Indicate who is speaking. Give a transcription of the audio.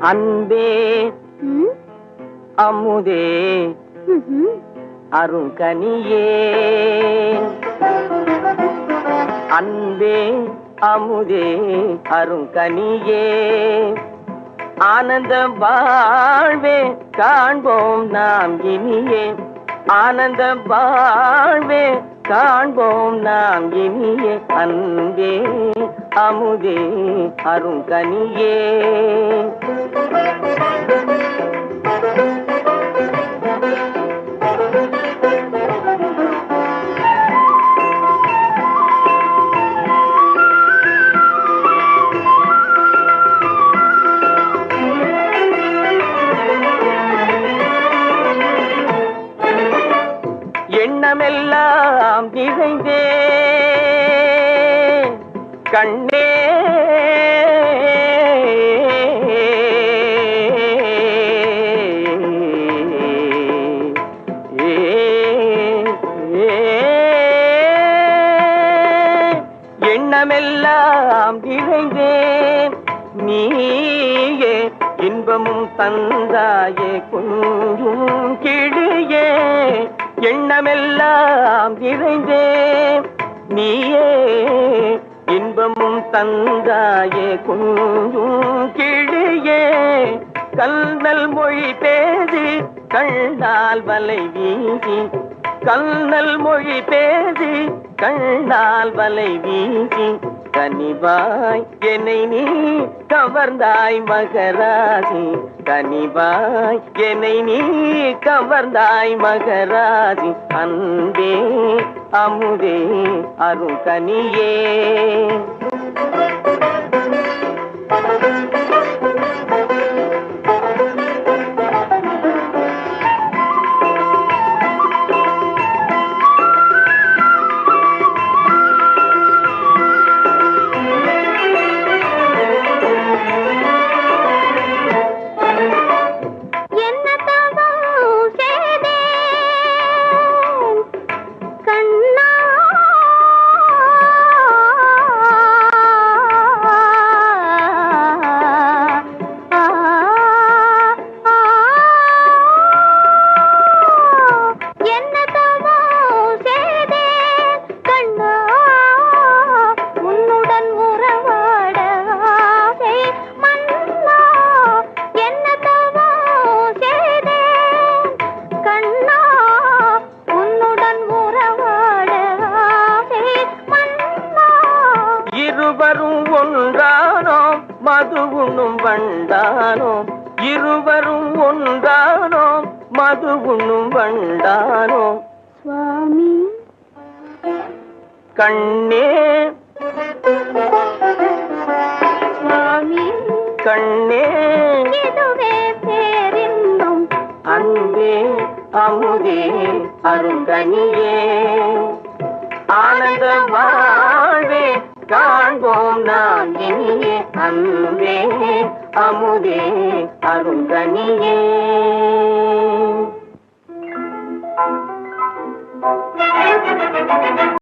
Speaker 1: அன்பே அமுதே. அருங்கனியே அன்பே அமுதே அருங்கனியே ஆனந்த வாழ்வே காண்போம் நாம் இனியே. ஆனந்த வாழ்வே காண்போம் நாம் இனியே. அன்பே அமுதே அருங்கனியே எல்லாம் நிறைந்தே கண்ணே. எண்ணமெல்லாம் நிறைந்தேன் நீயே இன்பமும் தந்தாயே கொஞ்சும் கிளியே. எண்ணமெல்லாம் நிறைந்தேன் நீயே இன்பமும் தந்தாயே குஞ்சும் கிழியே கல்நல் மொழி பேசி கண்ணால் வலை வீசி. கல்நல் மொழி பேசி கண்ணால் வலை வீசி. கனிவாய் என்னை நீ கவர்ந்தாய் மகராசி கனிவாய் என்னை நீ கவர்ந்தாய் மகராசி அன்பே அமுதே அருங்கனியே. மது உண்ணும் வண்டானோம் இருவரும் ஒன்றானோம் மது உண்ணும் வண்டானோம்
Speaker 2: சுவாமி.
Speaker 1: கண்ணே.
Speaker 2: சுவாமி.
Speaker 1: கண்ணே.
Speaker 2: இதுவே பேரின்பம்.
Speaker 1: அன்பே அமுதே அருங்கனியே ஆனந்த வாழ்வே காண்போம் நான் இனியே அன்பே அமுதே அருந்தனியே.